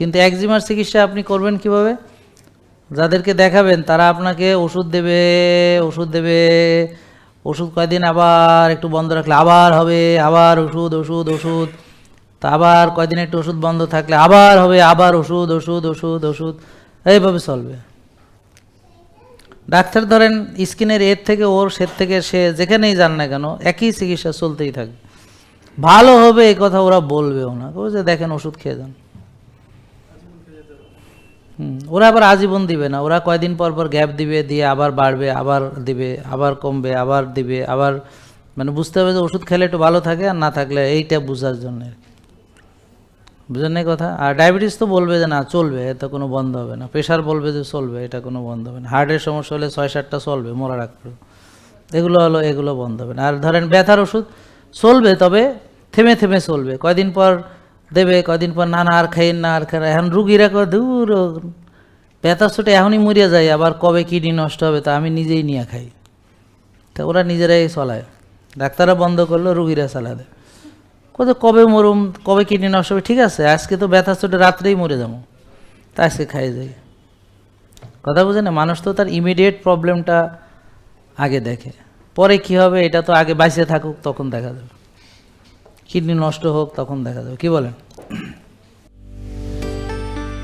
কিন্তু একজিমার চিকিৎসা আপনি করবেন কীভাবে? যাদেরকে দেখাবেন, তারা আপনাকে ওষুধ দেবে ওষুধ দেবে, ওষুধ কয়দিন আবার একটু বন্ধ রাখলে, আবার হবে, আবার ওষুধ ওষুধ ওষুধ। তা আবার কয়দিন একটু ওষুধ বন্ধ থাকলে, আবার হবে, আবার ওষুধ ওষুধ ওষুধ ওষুধ। এইভাবে চলবে। ডাক্তার ধরেন, স্কিনের এর থেকে ওর, সের থেকে সে, যেখানেই যান না কেন, একই চিকিৎসা চলতেই থাকবে। ভালো হবে এই কথা ওরা বলবেও না। যে দেখেন ওষুধ খেয়ে যান। ওরা আবার আজীবন দিবে না। ওরা কয়দিন পর পর গ্যাপ দিবে, দিয়ে আবার বাড়বে, আবার দিবে, আবার কমবে, আবার দিবে, আবার মানে বুঝতে হবে যে ওষুধ খেলে একটু ভালো থাকে আর না থাকলে এইটা বোঝার জন্য। বুঝলেন না কথা? আর ডায়াবেটিস তো বলবে যে না, চলবে এটা কোনো বন্ধ হবে না। প্রেশার বলবে যে চলবে, এটা কোনো বন্ধ হবে না। হার্টের সমস্যা হলে ছয় সাতটা চলবে মরা আগ এগুলো হলো, এগুলো বন্ধ হবে না। আর ধরেন ব্যথার ওষুধ চলবে, তবে থেমে থেমে চলবে। কয়দিন পর দেবে, কয়দিন পর না না, আর খাইন না, আর খাই এখন রুগীরা কয়, দূর ও ব্যথার চোটে এখনই মরিয়া যায়, আবার কবে কিডনি নষ্ট হবে তা আমি নিজেই নিয়ে খাই। তা ওরা নিজেরাই চলায়। ডাক্তাররা বন্ধ করল, রুগীরা চালা দেয় কোথাও কবে মরুম, কবে কিডনি নষ্ট হবে, ঠিক আছে, আজকে তো ব্যথা চোটে রাত্রেই মরে যাব। তা আজকে খাই যাই। কথা বুঝে না, মানুষ তো তার ইমিডিয়েট প্রবলেমটা আগে দেখে। পরে কি হবে, এটা তো আগে বাঁচিয়ে থাকুক, তখন দেখা যাবে। কিডনি নষ্ট হোক, তখন দেখা যাবে। কি বলেন?